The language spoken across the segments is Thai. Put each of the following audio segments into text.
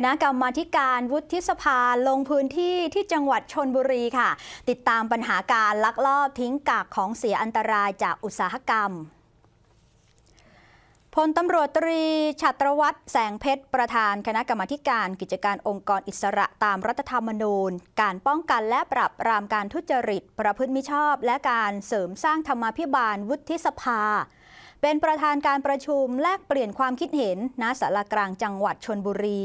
คณะกรรมาการวุฒิสภาลงพื้นที่ที่จังหวัดชนบุรีค่ะ ติดตามปัญหาการลักลอบทิ้งกากของเสียอันตรายจากอุตสาหกรรมพลตำรวจตรีชัตรวัตรแสงเพชร ประธานคณะกรรมาการกิจการองค์กรอิสระตามรัฐธรรมนูญ การป้องกันและปรับปรามการทุจริต ประพฤติมิชอบ และการเสริมสร้างธรรมาภิบาลวุฒิสภา เป็นประธานการประชุมแลกเปลี่ยนความคิดเห็นณสารกลางจังหวัดชนบุรี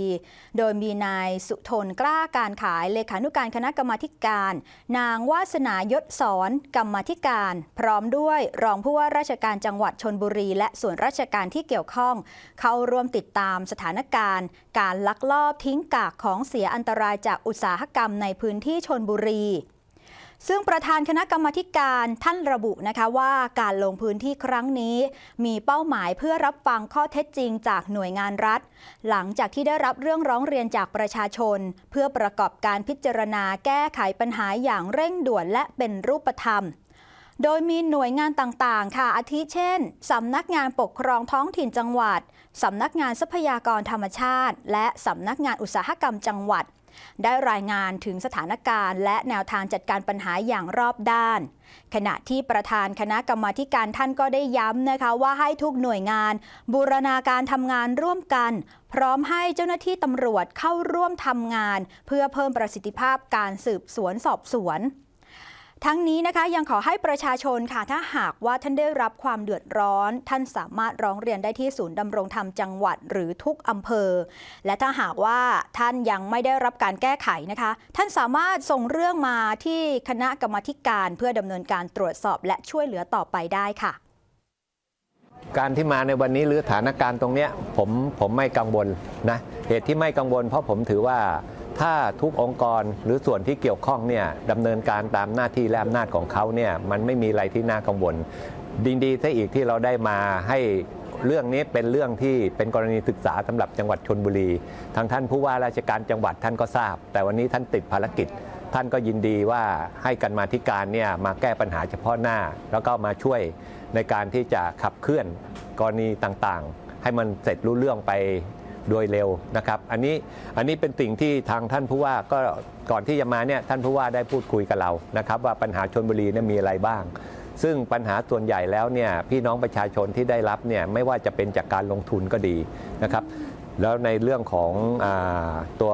โดยมีนายสุทนกล้าการขายเลขานุการคณะกรรมาธิการ นางวาสนายศสอนกรรมาธิการ พร้อมด้วยรองผู้ว่าราชการจังหวัดชนบุรี และส่วนราชการที่เกี่ยวข้อง เข้าร่วมติดตามสถานการณ์ การลักลอบทิ้งกากของเสียอันตรายจากอุตสาหกรรมในพื้นที่ชนบุรี ซึ่งประธานคณะกรรมการท่านระบุนะคะว่าการลงพื้นที่ครั้งนี้ มีเป้าหมายเพื่อรับฟังข้อเท็จจริงจากหน่วยงานรัฐ หลังจากที่ได้รับเรื่องร้องเรียนจากประชาชน เพื่อประกอบการพิจารณาแก้ไขปัญหาอย่างเร่งด่วนและเป็นรูปธรรม โดยมีหน่วยงานต่างๆ ค่ะ อาทิเช่น สำนักงานปกครองท้องถิ่นจังหวัด สำนักงานทรัพยากรธรรมชาติ และสำนักงานอุตสาหกรรมจังหวัด ได้รายงานถึงสถานการณ์ และแนวทางจัดการปัญหาอย่างรอบด้าน ขณะที่ประธานคณะกรรมาการท่านก็ได้ย้ำนะคะว่าให้ทุกหน่วยงาน บูรณาการทำงานร่วมกัน พร้อมให้เจ้าหน้าที่ตำรวจเข้าร่วมทำงาน เพื่อเพิ่มประสิทธิภาพการสืบสวนสอบสวน ทั้งนี้นะคะยังขอให้ประชาชนค่ะถ้าหากว่าท่านได้รับความเดือดร้อน ท่านสามารถร้องเรียนได้ที่ศูนย์ดำรงธรรมจังหวัดหรือทุกอำเภอ และถ้าหากว่าท่านยังไม่ได้รับการแก้ไขนะคะ ท่านสามารถส่งเรื่องมาที่คณะกรรมาธิการเพื่อดำเนินการตรวจสอบและช่วยเหลือต่อไปได้ค่ะ การที่มาในวันนี้หรือสถานการณ์ตรงเนี้ยผมผมไม่กังวลนะเหตุที่ไม่กังวล เพราะผมถือว่า ถ้าทุกองค์กรหรือส่วนที่เกี่ยวข้องเนี่ยดำเนินการตามหน้าที่และอำนาจของเขาเนี่ยมันไม่มีอะไรที่น่ากังวลดีดีซะอีกที่เราได้มาให้เรื่องนี้เป็นเรื่องที่เป็นกรณีศึกษาสำหรับจังหวัดชนบุรี ทางท่านผู้ว่าราชการจังหวัดท่านก็ทราบ แต่วันนี้ท่านติดภารกิจ ท่านก็ยินดีว่าให้กันมาธิการเนี่ยมาแก้ปัญหาเฉพาะหน้า แล้วก็มาช่วยในการที่จะขับเคลื่อนกรณีต่างๆ ให้มันเสร็จรู้เรื่องไป โดยเร็วนะครับ อันนี้อันนี้เป็นสิ่งที่ทางท่านผู้ว่าก็ก่อนที่จะมาเนี่ยท่านผู้ว่าได้พูดคุยกับเรานะครับ ว่าปัญหาชนบุรีเนี่ยมีอะไรบ้าง ซึ่งปัญหาส่วนใหญ่แล้วเนี่ยพี่น้องประชาชนที่ได้รับเนี่ยไม่ว่าจะเป็นจากการลงทุนก็ดีนะครับ แล้วในเรื่องของอตัว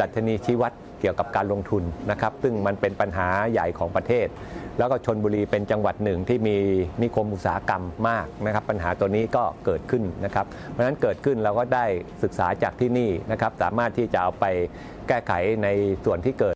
ดัชนีชี้วัดเกี่ยวกับการลงทุนนะครับ ซึ่งมันเป็นปัญหาใหญ่ของประเทศ แล้วก็ชนบุรีเป็นจังหวัดหนึ่งที่มีนิคมอุตสาหกรรมมากนะครับปัญหาตัวนี้ก็เกิดขึ้นนะครับ เพราะฉะนั้นเกิดขึ้นเราก็ได้ศึกษาจากที่นี่นะครับสามารถที่จะเอาไปแก้ไขในส่วนที่เกิด